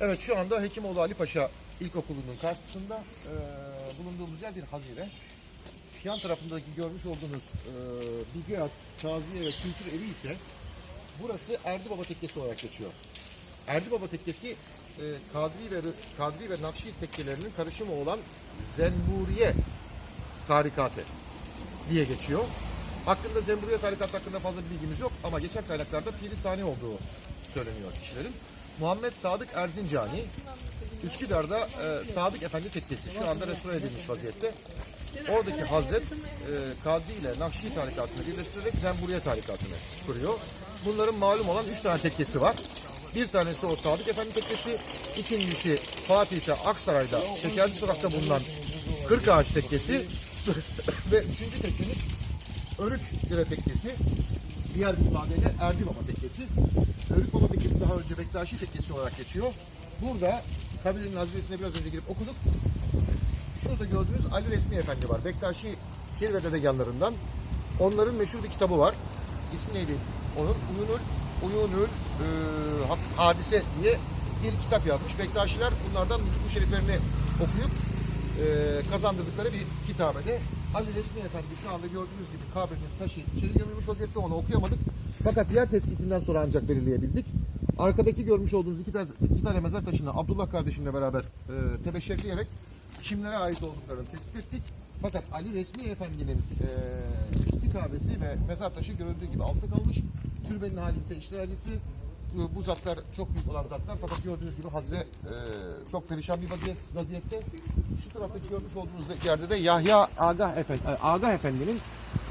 Evet şu anda Hekimoğlu Ali Paşa İlkokulu'nun karşısında e, bulunduğumuz yer bir hazire. Yan tarafındaki görmüş olduğunuz e, Bilgiyat, Taziye ve Kültür Evi ise burası Erdi Baba Tekkesi olarak geçiyor. Erdi Baba Tekkesi e, Kadri ve Kadri ve Nakşi tekkelerinin karışımı olan Zenburiye tarikatı diye geçiyor. Hakkında Zemburiye tarikatı hakkında fazla bir bilgimiz yok ama geçen kaynaklarda Piri Sani olduğu söyleniyor kişilerin. Muhammed Sadık Erzincani, Üsküdar'da e, Sadık Efendi Tekkesi şu anda restore edilmiş vaziyette. Oradaki Hazret e, Kadri ile Nakşi tarikatını birleştirerek Zemburiye tarikatını kuruyor. Bunların malum olan üç tane tekkesi var. Bir tanesi o Sadık Efendi Tekkesi, ikincisi Fatih'te Aksaray'da Şekerci Sokak'ta bulunan Kırk Ağaç Tekkesi ve üçüncü tekkemiz Örük Dere Tekkesi. Diğer bir ifadeyle Erdi Baba Tekkesi. Örük Baba Tekkesi daha önce Bektaşi Tekkesi olarak geçiyor. Burada kabilenin hazresine biraz önce girip okuduk. Şurada gördüğünüz Ali Resmi Efendi var. Bektaşi Pir ve Dedeganlarından. Onların meşhur bir kitabı var. İsmi neydi? Onun Uyunul, Uyunul e, Hadise diye bir kitap yazmış. Bektaşiler bunlardan Nutku Şeriflerini okuyup e, kazandırdıkları bir kitabede Ali Resmi Efendi şu anda gördüğünüz gibi kabrinin taşı içeri gömülmüş vaziyette onu okuyamadık. Fakat diğer tespitinden sonra ancak belirleyebildik. Arkadaki görmüş olduğunuz iki tane, iki tane mezar taşını Abdullah kardeşimle beraber e, tebeşirleyerek kimlere ait olduklarını tespit ettik. Fakat Ali Resmi Efendi'nin e, kitabesi ve mezar taşı görüldüğü gibi altta kalmış. Türbenin hali ise işler acısı. Bu, zatlar çok büyük olan zatlar fakat gördüğünüz gibi Hazire e, çok perişan bir vaziyet, vaziyette. Şu taraftaki görmüş olduğunuz yerde de Yahya Agah Efendi, Agah Efendi'nin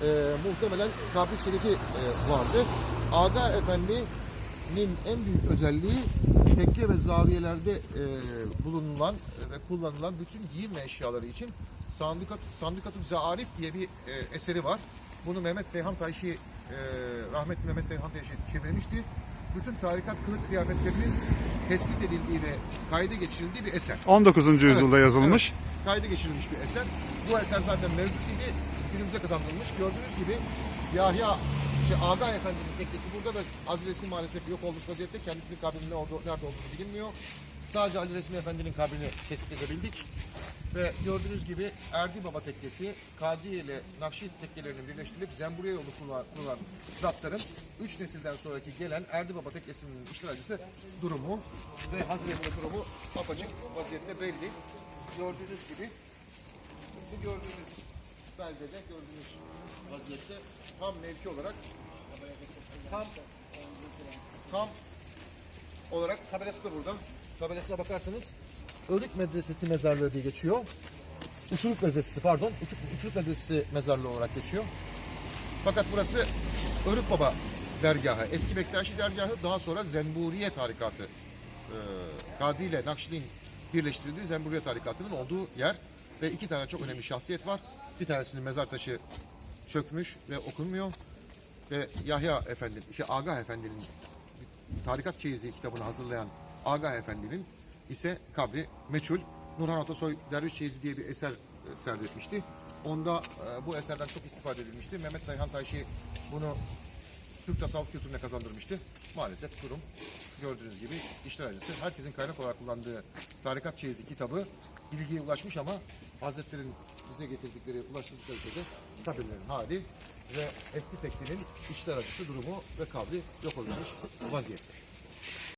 e, muhtemelen kabri şerifi e, vardı. Agah Efendi'nin en büyük özelliği tekke ve zaviyelerde e, bulunan ve kullanılan bütün giyim ve eşyaları için Sandukat, Sandukatü diye bir e, eseri var. Bunu Mehmet Seyhan Tayşi, e, rahmetli Mehmet Seyhan Tayşi çevirmişti. Bütün tarikat kılık kıyafetlerinin tespit edildiği ve kayda geçirildiği bir eser. 19. yüzyılda Evet, yazılmış. evet. Kayda geçirilmiş bir eser. Bu eser zaten mevcut idi. Günümüze kazandırılmış. Gördüğünüz gibi Yahya işte Aga Efendi'nin tekkesi burada ve Hazresi maalesef yok olmuş vaziyette. Kendisinin kabrinin nerede olduğunu bilinmiyor. Sadece Ali Resmi Efendi'nin kabrini tespit edebildik. Ve gördüğünüz gibi Erdi Baba Tekkesi, Kadriye ile Nakşi tekkelerinin birleştirilip Zemburiye yolu kurulan, zatların 3 nesilden sonraki gelen Erdi Baba Tekkesi'nin işler acısı durumu ve Hazreti durumu apaçık vaziyette belli. Gördüğünüz gibi bu gördüğünüz belgede gördüğünüz vaziyette tam mevki olarak tam tam olarak tabelası da burada. Tabelasına bakarsanız Örük Medresesi mezarlığı diye geçiyor. Uçuruk Medresesi pardon. Uçuk, Uçuruk Medresesi mezarlığı olarak geçiyor. Fakat burası Örük Baba dergahı. Eski Bektaşi dergahı daha sonra Zemburiye tarikatı. E, Kadri ile Nakşili'nin birleştirildiği Zemburiye tarikatının olduğu yer. Ve iki tane çok önemli şahsiyet var. Bir tanesinin mezar taşı çökmüş ve okunmuyor. Ve Yahya Efendi, şey Agah Efendi'nin Tarikat Çeyizi kitabını hazırlayan Agah Efendi'nin ise kabri meçhul. Nurhan Atasoy Derviş Çeyizi diye bir eser e, serdetmişti. Onda e, bu eserden çok istifade edilmişti. Mehmet Sayhan Tayşi bunu Türk tasavvuf kültürüne kazandırmıştı. Maalesef kurum gördüğünüz gibi işler acısı. Herkesin kaynak olarak kullandığı Tarikat Çeyizi kitabı bilgiye ulaşmış ama Hazretlerin bize getirdikleri, ulaştırdıkları şeyde kabirlerin hali ve eski tekkenin işler acısı durumu ve kabri yok olmuş vaziyette.